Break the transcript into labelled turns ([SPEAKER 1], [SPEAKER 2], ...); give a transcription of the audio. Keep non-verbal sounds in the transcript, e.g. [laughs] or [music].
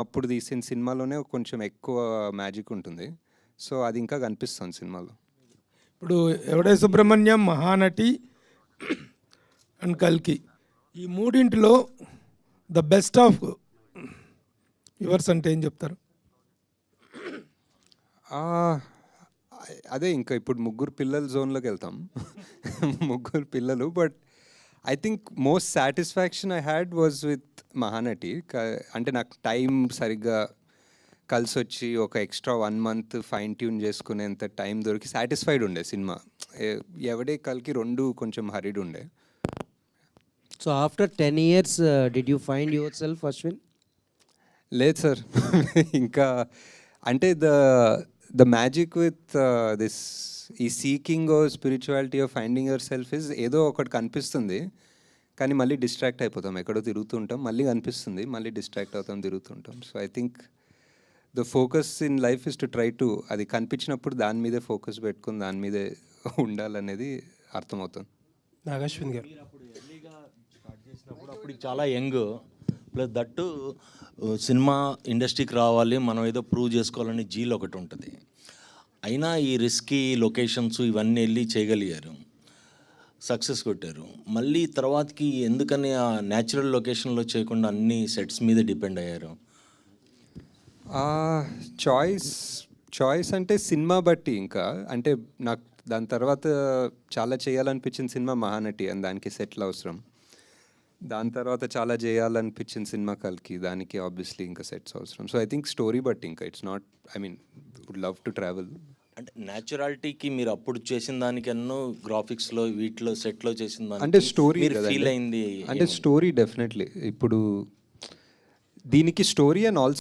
[SPEAKER 1] అప్పుడు తీసిన సినిమాలోనే కొంచెం ఎక్కువ మ్యాజిక్ ఉంటుంది. సో అది ఇంకా కనిపిస్తుంది సినిమాలో.
[SPEAKER 2] ఇప్పుడు ఎవడే సుబ్రహ్మణ్యం మహానటి అండ్ కల్కి ఈ మూడింటిలో ద బెస్ట్ ఆఫ్ యువర్స్ అంటే ఏం చెప్తారు?
[SPEAKER 1] అదే ఇంకా ఇప్పుడు ముగ్గురు పిల్లల జోన్లోకి వెళ్తాం. [laughs] ముగ్గురు పిల్లలు but I think most satisfaction I had was with Mahanati అంటే నాకు టైం సరిగ్గా కలిసి వచ్చి ఒక extra one month fine tune చేసుకునేంత టైం దొరికి సాటిస్ఫైడ్ ఉండే సినిమా. ఎవడే కలికి రెండు కొంచెం హరిడ్ ఉండే.
[SPEAKER 3] So after 10 years, uh, did you find yourself, Ashwin?
[SPEAKER 1] లేదు సార్. [laughs] ఇంకా అంటే the the magic with this ఈ seeking spirituality of finding yourself is ఏదో ఒకటి కనిపిస్తుంది కానీ మళ్ళీ డిస్ట్రాక్ట్ అయిపోతాం. ఎక్కడో తిరుగుతుంటాం మళ్ళీ కనిపిస్తుంది మళ్ళీ డిస్ట్రాక్ట్ అవుతాం తిరుగుతుంటాం. So I think the focus in life is to try to అది కనిపించినప్పుడు దాని మీదే ఫోకస్ పెట్టుకుని దాని మీదే ఉండాలనేది అర్థమవుతుంది.
[SPEAKER 2] నాగశ్విన్ గారు.
[SPEAKER 4] చేసినప్పుడు అప్పుడు చాలా యంగ్. ప్లస్ దట్టు సినిమా ఇండస్ట్రీకి రావాలి మనం ఏదో ప్రూవ్ చేసుకోవాలని జీల్ ఒకటి ఉంటుంది. అయినా ఈ రిస్కీ లొకేషన్స్ ఇవన్నీ వెళ్ళి చేయగలిగారు. సక్సెస్ కొట్టారు. మళ్ళీ తర్వాతకి ఎందుకని ఆ న్యాచురల్ లొకేషన్లో చేయకుండా అన్ని సెట్స్ మీద డిపెండ్ అయ్యారు?
[SPEAKER 1] చాయిస్ చాయిస్ అంటే సినిమా బట్టి ఇంకా. అంటే నాకు దాని తర్వాత చాలా చేయాలనిపించిన సినిమా మహానటి అని దానికి సెటిల్ అవసరం. దాని తర్వాత చాలా చేయాలనిపించిన సినిమా కలికి దానికి ఆబ్వియస్లీ ఇంకా సెట్స్ అవసరం. సో ఐ థింక్ స్టోరీ బట్టి ఇంకా. It's not I mean would love to travel
[SPEAKER 4] అంటే న్యాచురాలిటీకి మీరు అప్పుడు చేసిన దానికన్నా గ్రాఫిక్స్లో వీటిలో సెట్లో చేసిన దానికి
[SPEAKER 1] అంటే స్టోరీ
[SPEAKER 4] ఫీల్ అయింది
[SPEAKER 1] అంటే స్టోరీ డెఫినెట్లీ ఇప్పుడు దీనికి స్టోరీ అండ్ ఆల్సో